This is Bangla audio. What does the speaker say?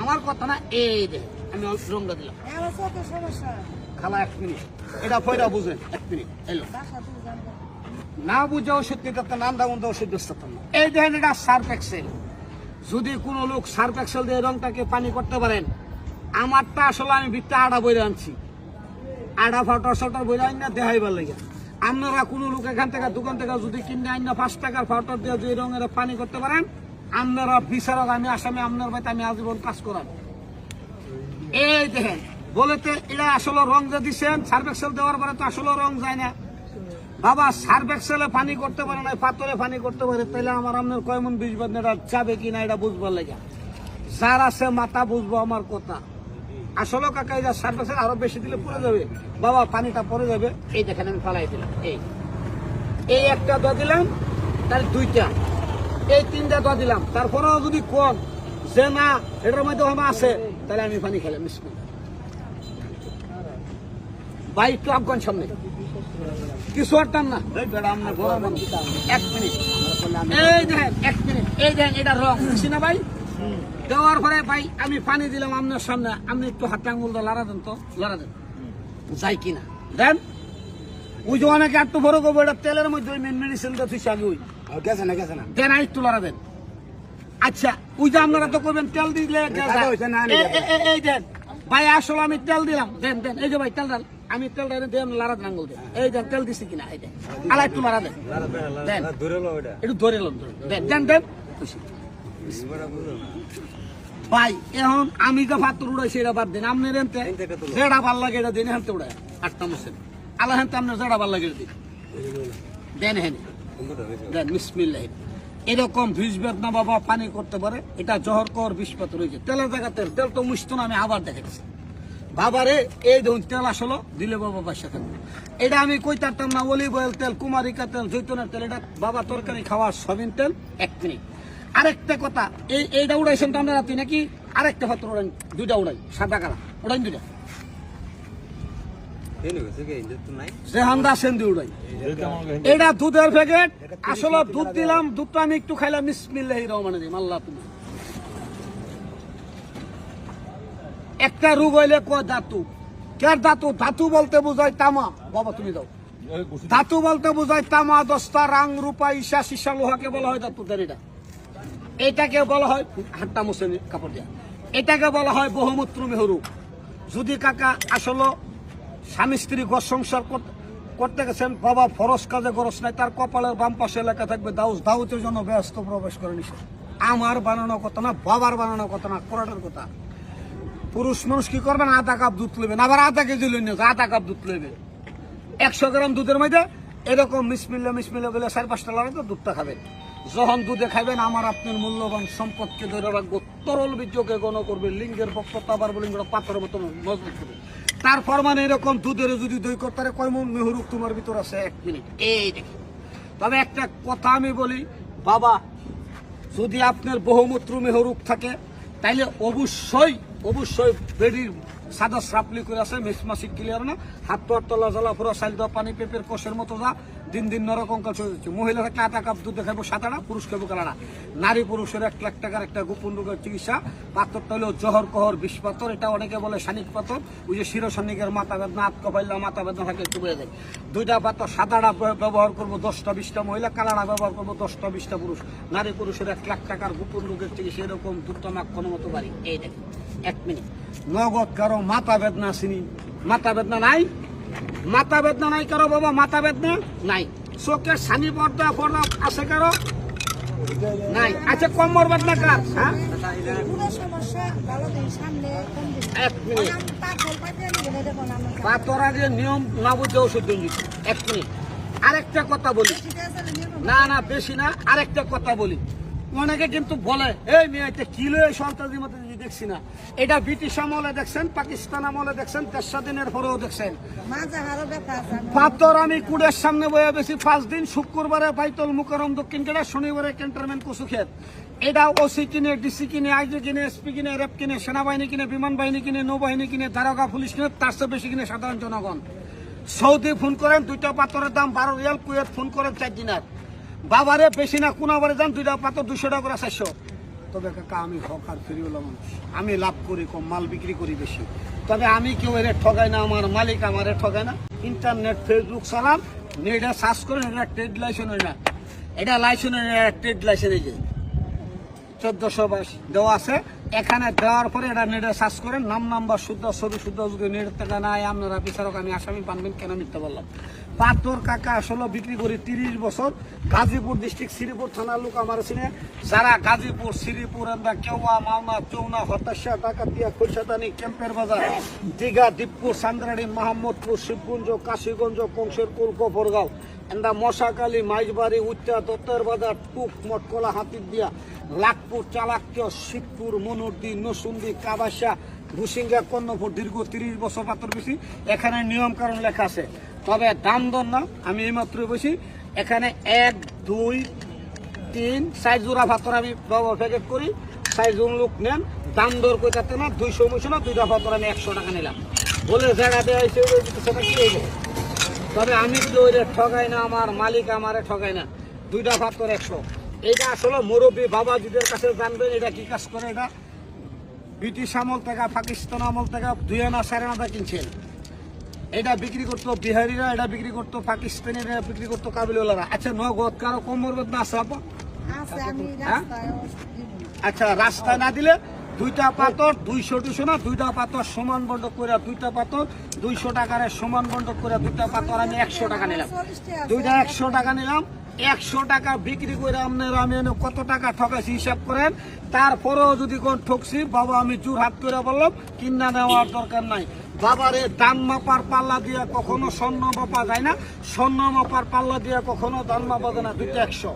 আমার কথা না এই দে আমি রংটা দিলাম। খালা এক মিনিট। এটা পয়লা বুঝেন এক মিনিট এলো না বুঝে ওষুধ নিতে তো নান্দা মন্দা ওষুধ দিতাম না। এই দেখেন এটা সার্ফ এক্সেল। যদি কোনো লোক সার্ফ এক্সেল দিয়ে রংটাকে পানি করতে পারেন আমারটা আসলে আমি ভিতরে আড়া বইরে আনছি। আড়া ফাটার সাটার বইরে আন না দেখাইবার লাগে। আপনারা কোনো লোক এখান থেকে দোকান থেকে যদি কিনে আন না পাঁচ টাকার ফাটার দিয়ে যে রঙের পানি করতে পারেন আপনারা বিচারক, আমি আসামে, আপনার বাড়িতে আমি আজীবন কাজ করান এই দেখেন, বলেতে এটা আসলে রং যে দিচ্ছেন সার্ফ এক্সেল দেওয়ার পরে তো আসলে রং যায় না। বাবা সার্ভেক্সেলে পানি করতে পারে না, পাথরে পানি করতে পারে তাহলে আমার আপনার কয় মন বিশ বাদ এটা যাবে কি না, এটা বুঝবার লাগে। যার আছে মাথা, বুঝব আমার কথা। আসলে কাকা এটা সার্ভেক্সেল আরও বেশি দিলে পড়ে যাবে। বাবা, পানিটা পড়ে যাবে। এই দেখেন, আমি ফালাই দিলাম, এই। এই একটা দোয়া দিলাম, তাহলে দুইটা। এই তিনটা দোয়া দিলাম। তারপরেও যদি কম যে না, এটার মধ্যে আমার আছে, তাহলে আমি পানি খেলাম। ভাই সামনে। এক মিনিট। এক মিনিট। এই এটা না ভাই? আমি পানি দিলাম সামনে। দেন তো। দেন। যাই কিনা। দেন? তেলের মধ্যে মেন মেডিসিন তুই আমি ওই। গেছে না গেছে না। দেন একটু লড়া দেন। আচ্ছা ওই যে আপনারা তো করবেন তেল দিলে এই দেন। ভাই আসলে আমি তেল দিলাম। দেন দেন এই যে ভাই তেল দেন। আমি তেল দেন দেন লারা দেন দেন এই দেন তেল দিছি কিনা? এই দেন। আলা একটু লারা দেন। দেন একটু ধরে এলাম দেন দেন দেন। ভাই এখন আমি যে ভাত উড়াইছি এটা বাদ দেন। আপনি রেনতে যেটা ভালো লাগে এটা দিন হেনতে উড়ায়। আটটা মুসেন আলা হেনতে আপনার যেটা ভালো লাগে দিন। দেন হেন বিসমিল্লাহ। এরকম ভিজবেত না বাবা, পানি করতে পারে। এটা জহর কর, বিষ পাথর হয়েছে তেলের জায়গা তেল তেল তো মুছতো না, আমি আবার দেখাচ্ছি বাবারে, এই ধরুন তেল আসলো, দিলে বাবা বাসা থাকবে। এটা আমি কই তারতাম না, অলিভ অয়েল তেল, কুমারিকা তেল, জৈতনের তেল, এটা বাবা তরকারি খাওয়া সবিন তেল, এক মিনিট। আরেকটা কথা, এই, এইটা উড়াইছেন তো আমরা রাতে নাকি? আরেকটা পাত্র উড়াই দুইটা উড়াই, সাদা কালা উড়াই দুইটা। একটু রোগ হইলে কার ধাতু? ধাতু বলতে বোঝায় তামা। বাবা, তুমি দাও। ধাতু বলতে বোঝায় তামা, দস্তা, রাং, রূপা, ঈশা, সীসা, লোহাকে বলা হয় ধাতু এটা। এটাকে বলা হয় হাট্টা মুসেন কাপড় দিয়া। এটাকে বলা হয় বহুমূত্র মেহরু। যদি কাকা আসলে স্বামী স্ত্রী ঘর সংসার করতে- গেছেন, বাবা ফরস কাজে গরস নাই, তার কপালের বাম পাশে এলাকা থাকবে, দাউস দাউতের জন্য ব্যস্ত প্রবেশ করে নিছে আমার বানানো কথা না, বাবার বানানো কথা না, কোরআনের কথা। পুরুষ মানুষ কি করবেন আধা কাপ দুধ নেবেন আবার আধা কেজি লইন আধা কাপ দুধ নেবে একশো গ্রাম দুধের মধ্যে এরকম মিসমিল্লা মিসমিল্লা বলে চার পাঁচটা লড়াই তো দুধটা খাবেন। যখন দুধে খাবেন আমার আপনার মূল্যবান সম্পদকে ধরে রাখব, তরল বীর্যকে গণ করবে, লিঙ্গের বক্ততা আবার বলিঙ্গ পাথরের মতো মজবুত করবে। তারপর মানে এরকম দুধের যদি দই করতে কয় মন মেহরুক তোমার ভিতর আছে এক মিনিট। এই দেখি। তবে একটা কথা আমি বলি, বাবা, যদি আপনার বহুমূত্র মেহরুক থাকে, তাইলে অবশ্যই অবশ্যই বেডির সাদা স্রাপলি করে আছে, মেসমাসিক ক্লিয়ার না। হাত তো তলা জ্বালা, পুরো সাইল দেওয়া পানি পেপের কোষের মতো যা, দিন দিন নরকঙ্কাল চলে যাচ্ছে। মহিলা থাকলে আধা কাপ দুধ দেখাবো সাদাটা পুরুষ খাব কালারা। নারী পুরুষের এক লাখ টাকার একটা গোপন রোগের চিকিৎসা। পাথরটা হলো জহর, কহর, বিষ পাথর, এটা অনেকে বলে শানিক পাথর। ওই যে শিরোশনিকের মাথা বেদনা, হাত কপাইলা মাথা বেদনা থাকে, একটু বোঝা যায় দুইটা পাথর সাদাটা ব্যবহার করব, দশটা, বিশটা মহিলা, কালারা ব্যবহার করব, দশটা, বিশটা পুরুষ। নারী পুরুষের এক লাখ টাকার গোপন রোগের চিকিৎসা, এরকম দুধটা মাখন মতো বাড়ি। এই দেখেন এক মিনিট। নগদ কারও মাথা বেদনা চিনি। মাথা বেদনা নাই? মাথা বেদনা নাই কারও বাবা, মাথা বেদনা নাই। চোখের সানি পর্দা পর্দা আছে কারও নাই। আচ্ছা কম্বর বেদনা কার এক মিনিট। পাথর নিয়ম না বুঝে ওষুধ। এক মিনিট। আরেকটা কথা বলি। না না বেশি না। আরেকটা কথা বলি। অনেকে কিন্তু বলে, এই মেয়ে কি কিলো সন্ত্রাসী মতো দেখছি না। এটা ব্রিটিশ আমলে দেখছেন পাকিস্তান আমলে দেখছেন দেড় স্বাধীনের পরেও দেখছেন। পাথর আমি কুড়ের সামনে বয়ে বেশি পাঁচ দিন শুক্রবারে বাইতল মুকরম দক্ষিণ কেটে শনিবারে ক্যান্টনমেন্ট কচু ক্ষেত এটা ওসি কিনে ডিসি কিনে আইজি কিনে এসপি কিনে র্যাব কিনে সেনাবাহিনী কিনে বিমান বাহিনী কিনে নৌবাহিনী কিনে দারোগা পুলিশ কিনে তার চেয়ে বেশি কিনে সাধারণ জনগণ। সৌদি ফোন করেন দুইটা পাথরের দাম বারো রিয়াল কুয়েত ফোন করেন চার দিনার। বাবারে বেশি না কোনাবারে যান দুইটা পাথর দুশো টাকা করে চারশো। তবে কাকা আমি হক আর ফেরিওয়ালা মানুষ আমি লাভ করি কম, মাল বিক্রি করি বেশি। তবে আমি কেউ এর ঠগাই না, আমার মালিক আমার ঠগায় না। ইন্টারনেট, ফেসবুক চালান এটা সার্চ করেন, এটা ট্রেড লাইসেন্স না। এটা লাইসেন্স ট্রেড লাইসেন্স এই যে। চোদ্দশো বাইশ দেওয়া আছে। এখানে দেওয়ার পরে এটা নেটে সার্চ করেন, নাম নাম্বার শুদ্ধ, ছবি শুদ্ধ, যদি নেট নাই, আপনারা বিচারক, আমি আসামি, পানবেন, কেন মিথ্যা বললাম? পাথর কাকা আসলে বিক্রি করি তিরিশ বছর। গাজীপুর ডিস্ট্রিক্ট শ্রীপুর থানার লোক আমার চিনে। যারা গাজীপুর, শ্রীপুর এন্দা কেওয়া, মাওনা, চৌনা, হতাশা, ডাকাতিয়া খৈশাতানি ক্যাম্পের বাজার, দীঘা, দীপপুর, সান্দ্রাড়ি, মাহমুদপুর, শিবগঞ্জ, কাশীগঞ্জ, কংসের কুল কফরগাঁও এন্দা মশাকালী মাইজবাড়ি, উচ্চা দত্তর বাজার টুক মটকলা হাতির দিয়া, লাখপুর চালাক্য, শিবপুর, মনুরদি, নসুন্দি, কাবাসা ভুসিঙ্গা কর্ণপুর দীর্ঘ তিরিশ বছর পাত্র বেশি। এখানে নিয়ম কারণ লেখা আছে। তবে দাম দর না, আমি এইমাত্র বসি। এখানে এক, দুই, তিন, সাইজ জোড়া পাথর আমি প্যাকেট করি। সাইজ লোক নেন। দাম দর কইতাতে না, দুইশো উনিশশো না, দুইটা পাথর আমি একশো টাকা নিলাম। বলে জায়গা দেওয়া হয়েছে কি হইব তবে আমি কিন্তু ওই ঠগাই না আমার মালিক আমারে ঠগাই না। দুইটা পাথর একশো। এটা আসলে মুরব্বী বাবাজিদের কাছে জানবেন এটা কি কাজ করে এটা? ব্রিটিশ আমল থেকে পাকিস্তান আমল থেকে দুই আনা সাড়ে আনা কিনছেন। এটা বিক্রি করতো বিহারিরা এটা বিক্রি করতো পাকিস্তানিরা বিক্রি করতো কাবিলওয়ালারা। আচ্ছা নগদ কারও কম মরবত না আছে হ্যাঁ? আচ্ছা রাস্তা না দিলে দুইটা পাথর, দুইশো দুশো না, দুইটা পাথর সমান বন্ধক করে দুইটা পাথর, দুইশো টাকার সমান বন্ধক করে দুইটা পাথর আমি একশো টাকা নিলাম। দুইটা একশো টাকা নিলাম, একশো টাকা বিক্রি করে আপনার আমি কত টাকা ঠকাইছি হিসাব করেন, তারপরেও যদি কোন ঠকছি, বাবা আমি জোর হাত করে বললাম, কিনা নেওয়ার দরকার নাই বাবারে দাম মাপার পাল্লা দিয়ে কখনো স্বর্ণ মাপা যায় না, স্বর্ণ মাপার পাল্লা দিয়ে কখনো দাম মাপা যায় না, দুইটা একশো